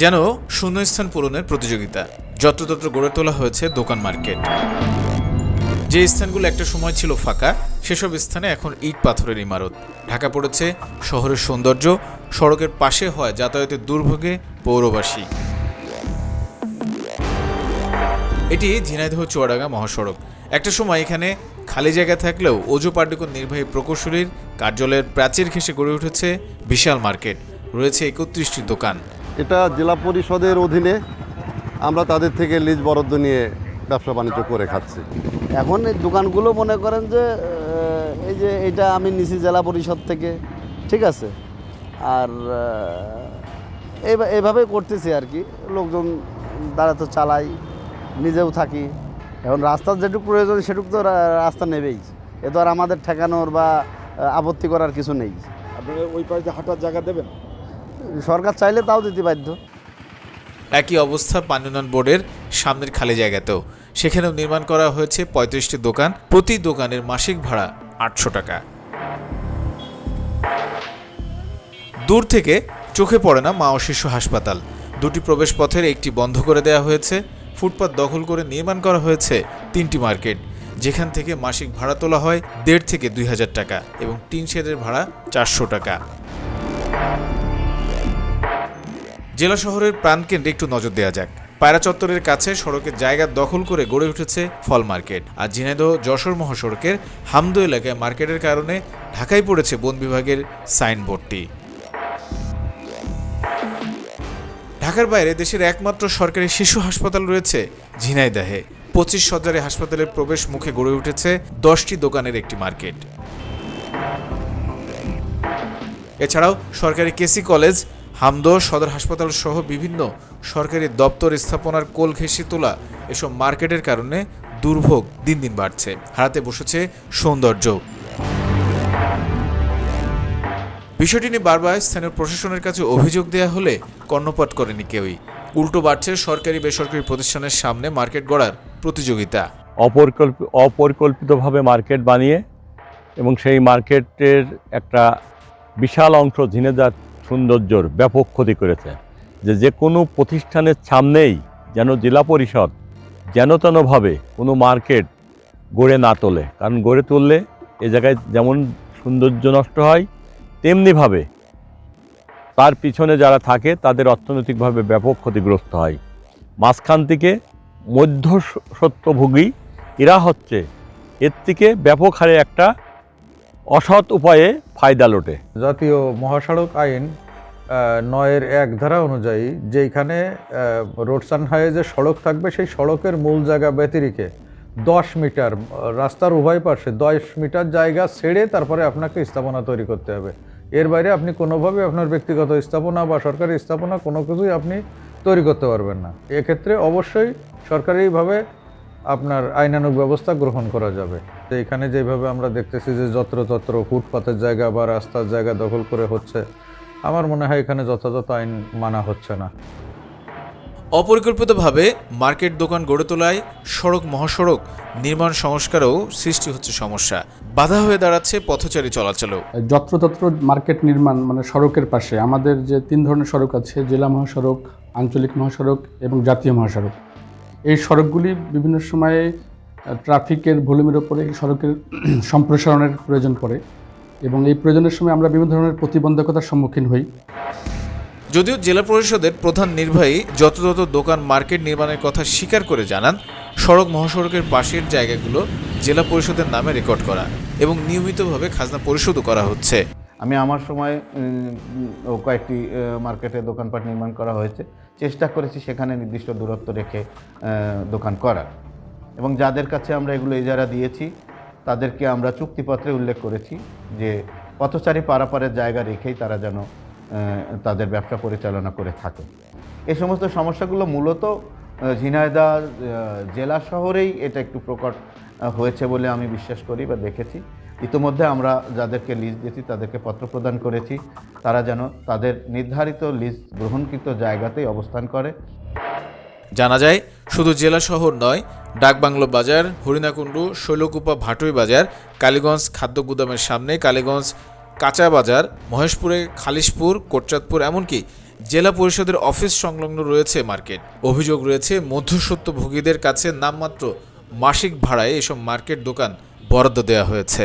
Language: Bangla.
যেন শূন্যস্থান পূরণের প্রতিযোগিতা। যত্রতত্র গড়ে তোলা হয়েছে দোকান মার্কেট। যে স্থানগুলো একটা সময় ছিল ফাঁকা, সেসব স্থানে এখন ইট পাথরের ইমারত। ঢাকা পড়েছে শহরের সৌন্দর্য, সড়কের পাশে হয় যাতায়াতের দুর্ভোগে পৌরবাসী। এটি ঝিনাইদহ চুয়াডাঙ্গা মহাসড়ক। একটা সময় এখানে খালি জায়গা থাকলেও অজু পার্টিকর নির্বাহী প্রকৌশলীর কার্যালয়ের প্রাচীর ঘেঁষে গড়ে উঠেছে বিশাল মার্কেট। রয়েছে একত্রিশটি দোকান। এটা জেলা পরিষদের অধীনে আমরা তাদের থেকে লিজ বরাদ্দ নিয়ে ব্যবসা বাণিজ্য করে খাচ্ছি। এখন এই দোকানগুলো মনে করেন যে এই যে এটা আমি নিছি জেলা পরিষদ থেকে ঠিক আছে? আর এইভাবে করতেছি আর কি। লোকজন দ্বারা তো চালাই। নিজেও থাকি। এখন রাস্তার যেটুকু প্রয়োজন সেটুকু তো রাস্তা নেবেই। এ তো আর আমাদের ঠেকানোর বা আপত্তি করার কিছু নেই। আপনারা ওই পাশে হাঁটার জায়গা দেবেন? সরকার চাইলে তাও দিতে বাধ্য। একই অবস্থা পানি বোর্ডের সামনের খালি জায়গাতেও। সেখানেও নির্মাণ করা হয়েছে পঁয়ত্রিশটি দোকান। প্রতি দোকানের মাসিক ভাড়া আটশো টাকা। দূর থেকে চোখে পড়ে না মা ও শিশু হাসপাতাল। দুটি প্রবেশ পথের একটি বন্ধ করে দেওয়া হয়েছে। ফুটপাত দখল করে নির্মাণ করা হয়েছে তিনটি মার্কেট, যেখান থেকে মাসিক ভাড়া তোলা হয় দেড় থেকে দুই হাজার টাকা এবং টিন শেডের ভাড়া চারশো টাকা। জেলা শহরের প্রাণকেন্দ্রে একটু নজর দেওয়া যাক। পায়রা চত্বরের কাছে সড়কের জায়গা দখল করে গড়ে উঠেছে ফল মার্কেট। আর ঝিনাইদহ যশোর মহাসড়কের হামদো এলাকায় মার্কেটের কারণে ঢাকায় পড়েছে বন বিভাগের সাইনবোর্ডটি। ঢাকার বাইরে দেশের একমাত্র সরকারি শিশু হাসপাতাল রয়েছে ঝিনাইদহে। পঁচিশ সজ্জারে হাসপাতালের প্রবেশ মুখে গড়ে উঠেছে দশটি দোকানের একটি মার্কেট। এছাড়াও সরকারি কেসি কলেজ হামদো সদর হাসপাতাল সহ বিভিন্ন সরকারি দপ্তর স্থাপনার কোল ঘেঁষে তোলা এসব মার্কেটের কারণে দুর্ভোগ দিন দিন বাড়ছে। হারাতে বসেছে সৌন্দর্য। বিষয়টি নিয়ে বারবার স্থানীয় প্রশাসনের কাছে অভিযোগ দেওয়া হলে কর্ণপাত করেনি কেউই। উল্টো বাড়ছে সরকারি বেসরকারি প্রতিষ্ঠানের সামনে মার্কেট গড়ার প্রতিযোগিতা। অপরিকল্প, অপরিকল্পিতভাবে মার্কেট বানিয়ে এবং সেই মার্কেটের একটা বিশাল অংশ ঝিনেদার সৌন্দর্যর ব্যাপক ক্ষতি করেছে। যে যে কোনো প্রতিষ্ঠানের সামনেই যেন জেলা পরিষদ যেন তেনভাবে কোনো মার্কেট গড়ে না তোলে। কারণ গড়ে তুললে এ জায়গায় যেমন সৌন্দর্য নষ্ট হয় তেমনিভাবে তার পিছনে যারা থাকে, তাদের অর্থনৈতিকভাবে ব্যাপক ক্ষতিগ্রস্ত হয়। মাঝখান থেকে মধ্য সত্যভোগী, এরা হচ্ছে এর থেকে ব্যাপক হারে একটা অসৎ উপায়ে ফায়দা লোটে। জাতীয় মহাসড়ক আইন নয়ের এক ধারা অনুযায়ী যেখানে রোডস অ্যান্ড যে সড়ক থাকবে, সেই সড়কের মূল জায়গা ব্যতিরিকে দশ মিটার, রাস্তার উভয় পাশে দশ মিটার জায়গা ছেড়ে তারপরে আপনাকে স্থাপনা তৈরি করতে হবে। এর বাইরে আপনি কোনোভাবে আপনার ব্যক্তিগত স্থাপনা বা সরকারি স্থাপনা কোনো কিছুই আপনি তৈরি করতে পারবেন না। এক্ষেত্রে অবশ্যই সরকারিভাবে আপনার আইনানুগ ব্যবস্থা গ্রহণ করা যাবে। তো এখানে যেভাবে আমরা দেখতেছি যে যত্রতত্র ফুটপাতের জায়গা বা রাস্তার জায়গা দখল করে হচ্ছে, আমার মনে হয় এখানে যথাযথ আইন মানা হচ্ছে না। অপরিকল্পিতভাবে মার্কেট দোকান গড়ে তোলায় সড়ক মহাসড়ক নির্মাণ সংস্কারেও সৃষ্টি হচ্ছে সমস্যা। বাধা হয়ে দাঁড়াচ্ছে পথচারী চলাচলেও। যত্রতত্র মার্কেট নির্মাণ মানে সড়কের পাশে আমাদের যে তিন ধরনের সড়ক আছে, জেলা মহাসড়ক, আঞ্চলিক মহাসড়ক এবং জাতীয় মহাসড়ক। এই সড়কগুলি বিভিন্ন সময়ে ট্রাফিকের ভলিউমের ওপরে সড়কের সম্প্রসারণের প্রয়োজন পড়ে এবং এই প্রয়োজনের সময় আমরা বিভিন্ন ধরনের প্রতিবন্ধকতার সম্মুখীন হই। যদিও জেলা পরিষদের প্রধান নির্বাহী যথাযথ দোকান মার্কেট নির্মাণের কথা স্বীকার করে জানান, সড়ক মহাসড়কের পাশের জায়গাগুলো জেলা পরিষদের নামে রেকর্ড করা এবং নিয়মিতভাবে খাজনা পরিশোধও করা হচ্ছে। আমি আমার সময় কয়েকটি মার্কেটে দোকানপাট নির্মাণ করা হয়েছে। চেষ্টা করেছি সেখানে নির্দিষ্ট দূরত্ব রেখে দোকান করার। এবং যাদের কাছে আমরা এগুলো ইজারা দিয়েছি, তাদেরকে আমরা চুক্তিপত্রে উল্লেখ করেছি যে পথচারী পারাপারের জায়গা রেখেই তারা যেন তাদের ব্যবসা পরিচালনা করে থাকে। এই সমস্ত সমস্যাগুলো মূলত আহ, জেলা শহরেই এটা একটু প্রকট হয়েছে বলে আমি বিশ্বাস করি বা দেখেছি। ইতোমধ্যে আমরা যাদেরকে লিজ দিয়েছি তাদেরকে পত্র প্রদান করেছি। তারা যেন তাদের নির্ধারিত লিজ গ্রহণকৃত জায়গাতেই অবস্থান করে। জানা যায় শুধু জেলা শহর নয় ডাকবাংলো বাজার হরিণাকুণ্ডু শৈলকুপা ভাটুই বাজার কালীগঞ্জ খাদ্য গুদামের সামনে কালীগঞ্জ কাঁচা বাজার মহেশপুরে খালিশপুর, কোটচাঁদপুর, এমনকি জেলা পরিষদের অফিস সংলগ্ন রয়েছে মার্কেট। অভিযোগ রয়েছে, মধ্যস্বত্বভোগীদের কাছে নামমাত্র মাসিক ভাড়ায় এসব মার্কেট দোকান বরাদ্দ দেওয়া হয়েছে।